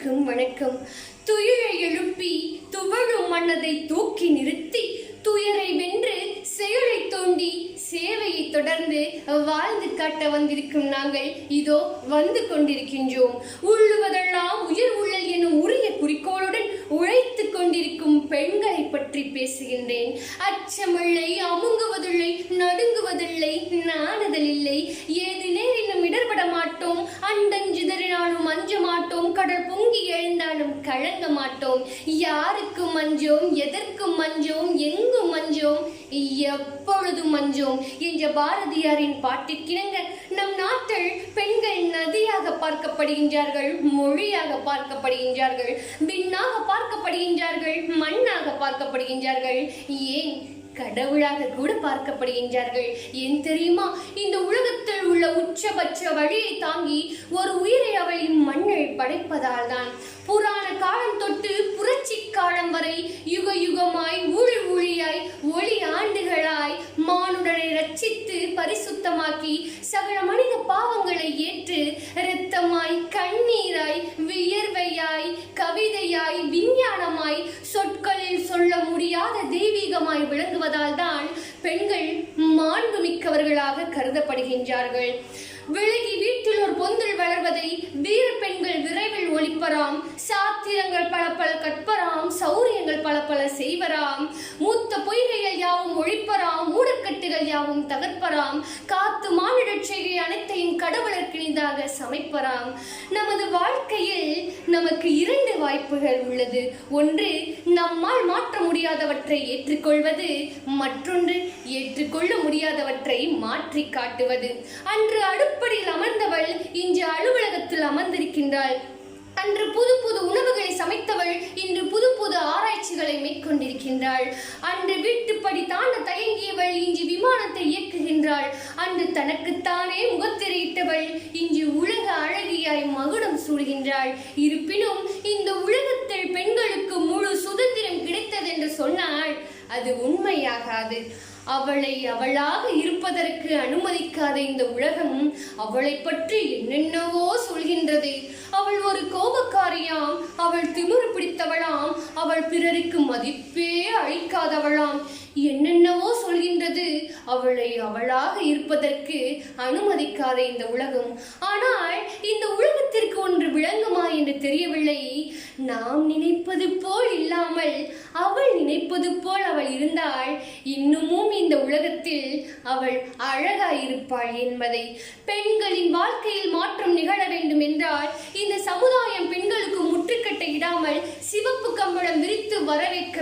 அனைவருக்கும் வணக்கம். துயிலை எழுப்பி துவழும் மன்னதை தூக்கி நிறுத்தி துயரை வென்று செயலை தோண்டி சேவையை தொடர்ந்து வாழ்ந்து காட்ட வந்திருக்கும் நாங்கள் இதோ வந்து கொண்டிருக்கின்றோம். உள்ளுவதெல்லாம் உயிர் உள்ளல் எனும் உரிய குறிக்கோளுடன் கொண்டிருக்கும் பெண்களை பற்றி பேசுகின்றேன். அச்சமில்லை அமுங்குவதில்லை நடுங்குவதில்லை நாணுதல் இல்லை. ஏது நேரிலும் இடர்பட மாட்டோம். அண்டஞ்சிதறினாலும் அஞ்ச மாட்டோம். கடல் பொங்கி எழுந்தாலும் கலங்க மாட்டோம். யாருக்கும் மஞ்சோம் எதற்கும் மஞ்சோம் எங்கும் மஞ்சோம் எப்பொழுதும் மஞ்சோம் என்ற பாரதியாரின் பாட்டிற்கிணங்க நம் நாட்டில் பெண்கள் நதியாக பார்க்கப்படுகின்றார்கள் மொழியாக பார்க்கப்படுகின்றார்கள் பின்னாக பார்க்கப்படுகின்றார்கள். பார்க்கப்படுகின்றார்கள். ஏன் கடவுளாக கூட பார்க்கப்படுகின்றார்கள்? ஏன் தெரியுமா? இந்த உலகத்தில் உள்ள உச்சபட்ச வழியை தாங்கி ஒரு உயிரை அவளின் மண்ணை படைப்பதால் தான். புராண காலம் தொட்டு புரட்சி காலம் வரை யுக யுகமாய் ஊழி ஊழியாய் ஒளி ஆண்டுகளாய் மானுடனை ரட்சித்து பரிசுத்தமாக்கி சகல மனித பாவங்களை ஏற்று இரத்தமாய் கண்ணீராய் வியர்வையாய் கவிதையாய் விஞ்ஞானமாய் சொற்கள் சொல்ல முடியாத தெய்வீகமாய் விளங்குவதால் தான் பெண்கள் மாண்பு மிக்கவர்களாக கருதப்படுகின்றார்கள். விலகி வீட்டில் ஒரு பொந்தில் வளர்வதை வீர பெண்கள் விரைவில் ஒழிப்பராம். சாத்திரங்கள் பல பல கற்பராம். சௌரியங்கள் பல பல செய்வராம். மூத்த பொய்கைகள் சமைப்பராம் நமது வாழ்க்கையில் நமக்கு இரண்டு வாய்ப்புகள் உள்ளது. ஒன்று நம்மால் மாற்ற முடியாதவற்றை ஏற்றுக்கொள்வது. மற்றொன்று ஏற்றுக்கொள்ள முடியாதவற்றை மாற்றி காட்டுவது. அன்று அடுப்படியில் அமர்ந்தவள் இன்று அலுவலகத்தில் அமர்ந்திருக்கின்றாள். அன்று புது புது உணவுகளை சமைத்தவள் இன்று புது புது ஆராய்ச்சிகளை மேற்கொண்டிருக்கின்றாள். அன்று வீட்டுப்படி தாண்ட தயங்கியவள் இன்று விமானத்தை இயக்குகின்றாள். அன்று தனக்குத்தானே முகத்திரையிட்டவள் இன்று உலக சூடுகின்றாள். இருப்பினும் இந்த உலகத்தில் பெண்களுக்கு முழு சுதந்திரம் கிடைத்தது என்று சொன்னால் அது உண்மையாகாது. அவளை அவளாக இருப்பதற்கு அனுமதிக்காத இந்த உலகம் அவளை பற்றி என்னென்னவோ சொல்கின்றது. அவள் ஒரு கோபக்காரியாம் அவள் திமிரு பிடித்தவளாம் அவள் பிறருக்கு மதிப்பே அளிக்காதவளாம். என்னென்னவோ சொல்கின்றது. அவளை அவளாக இருப்பதற்கு அனுமதிக்காத இந்த உலகம். ஆனால் இந்த உலகத்திற்கு ஒன்று விளங்குமா என்று தெரியவில்லை. நாம் நினைப்பது போல் இல்லாமல் அவள் நினைப்பது போல் அவள் இருந்தால் இன்னமும் இந்த உலகத்தில் அவள் அழகாயிருப்பாள் என்பதை. பெண்களின் வாழ்க்கையில் மாற்றம் நிகழ வேண்டும் என்றால்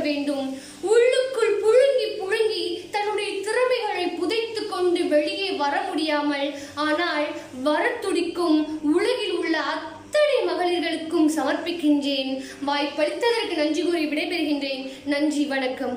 வேண்டும். உள்ளுக்குள் புழுங்கி புழுங்கி தன்னுடைய திறமைகளை புதைத்து கொண்டு வெளியே வர முடியாமல் ஆனால் வர துடிக்கும் உலகில் உள்ள அத்தனை மகளிர்களுக்கும் சமர்ப்பிக்கின்றேன். வாய்ப்பளித்ததற்கு நன்றி கூறி விடைபெறுகின்றேன். நன்றி வணக்கம்.